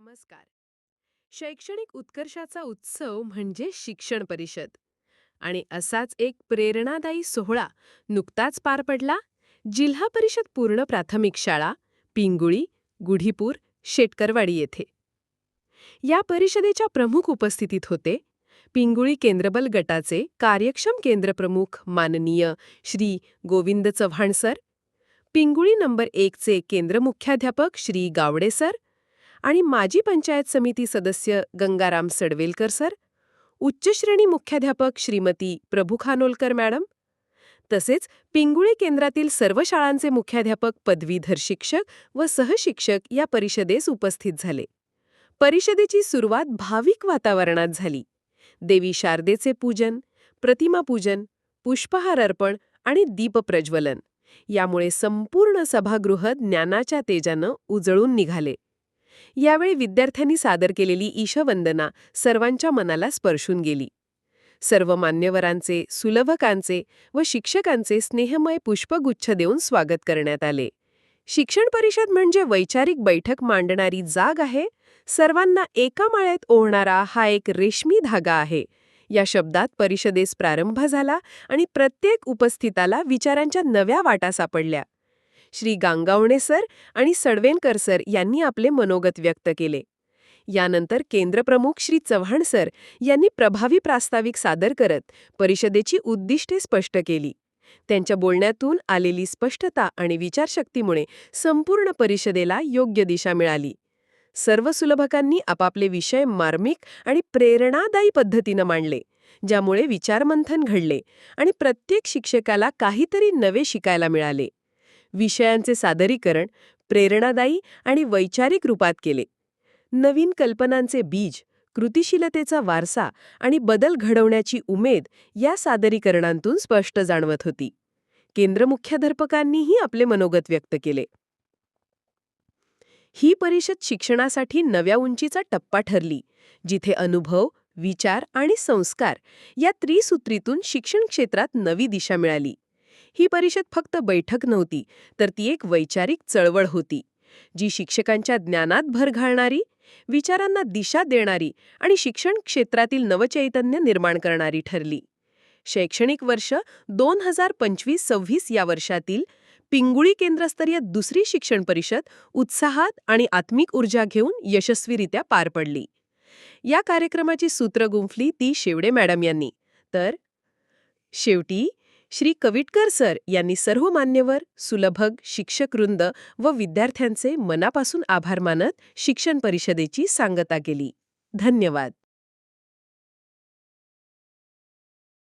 नमस्कार. शैक्षणिक उत्कर्षाचा उत्सव म्हणजे शिक्षण परिषद. आणि असाच एक प्रेरणादायी सोहळा नुकताच पार पडला. जिल्हा परिषद पूर्ण प्राथमिक शाळा पिंगुळी गुढीपूर शेटकरवाडी येथे. या परिषदेच्या प्रमुख उपस्थितीत होते पिंगुळी केंद्रबल गटाचे कार्यक्षम केंद्रप्रमुख माननीय श्री गोविंद चव्हाण सर पिंगुळी नंबर एकचे केंद्र मुख्याध्यापक श्री गावडे सर आणि माजी पंचायत समिती सदस्य गंगाराम सडवेलकर सर उच्चश्रेणी मुख्याध्यापक श्रीमती प्रभू खानोलकर मॅडम तसेच पिंगुळी केंद्रातील सर्व शाळांचे मुख्याध्यापक पदवीधर शिक्षक व सहशिक्षक या परिषदेस उपस्थित झाले. परिषदेची सुरुवात भाविक वातावरणात झाली. देवी शारदेचे पूजन प्रतिमापूजन पुष्पहार अर्पण आणि दीपप्रज्वलन यामुळे संपूर्ण सभागृह ज्ञानाच्या तेजानं उजळून निघाले. यावेळी विद्यार्थ्यांनी सादर केलेली ईशवंदना सर्वांच्या मनाला स्पर्शून गेली. सर्व मान्यवरांचे सुलभकांचे व शिक्षकांचे स्नेहमय पुष्पगुच्छ देऊन स्वागत करण्यात आले. शिक्षण परिषद म्हणजे वैचारिक बैठक मांडणारी जाग आहे. सर्वांना एका माळ्यात ओढणारा हा एक रेशमी धागा आहे. या शब्दात परिषदेस प्रारंभ झाला आणि प्रत्येक उपस्थिताला विचारांच्या नव्या वाटा सापडल्या. श्री गांगावणे सर आणि सडवेनकर सर यांनी आपले मनोगत व्यक्त केले. यानंतर केंद्रप्रमुख श्री चव्हाण सर यांनी प्रभावी प्रास्ताविक सादर करत परिषदेची उद्दिष्टे स्पष्ट केली. त्यांच्या बोलण्यातून आलेली स्पष्टता आणि विचारशक्तीमुळे संपूर्ण परिषदेला योग्य दिशा मिळाली. सर्व सुलभकांनी आपापले विषय मार्मिक आणि प्रेरणादायी पद्धतीनं मांडले ज्यामुळे विचारमंथन घडले आणि प्रत्येक शिक्षकाला काहीतरी नवे शिकायला मिळाले. विषयांचे सादरीकरण प्रेरणादायी आणि वैचारिक रूपात केले. नवीन कल्पनांचे बीज कृतिशीलतेचा वारसा आणि बदल घडवण्याची उमेद या सादरीकरणांतून स्पष्ट जाणवत होती. केंद्रमुख्याध्यापकांनीही आपले मनोगत व्यक्त केले. ही परिषद शिक्षणासाठी नव्या उंचीचा टप्पा ठरली जिथे अनुभव विचार आणि संस्कार या त्रिसूत्रीतून शिक्षण क्षेत्रात नवी दिशा मिळाली. ही परिषद फक्त बैठक नव्हती तर ती एक वैचारिक चळवळ होती जी शिक्षकांच्या ज्ञानात भर घालणारी विचारांना दिशा देणारी आणि शिक्षण क्षेत्रातील नवचैतन्य निर्माण करणारी ठरली. शैक्षणिक वर्ष दोन हजार पंचवीस सव्वीस या वर्षातील पिंगुळी केंद्रस्तरीय दुसरी शिक्षण परिषद उत्साहात आणि आत्मिक ऊर्जा घेऊन यशस्वीरित्या पार पडली. या कार्यक्रमाची सूत्र गुंफली ती शेवडे मॅडम यांनी. तर शेवटी श्री कविटकर सर यांनी सर्व मान्यवर सुलभग शिक्षकवृंद व विद्यार्थ्यांचे मनापासून आभार मानत शिक्षण परिषदेची सांगता केली. धन्यवाद.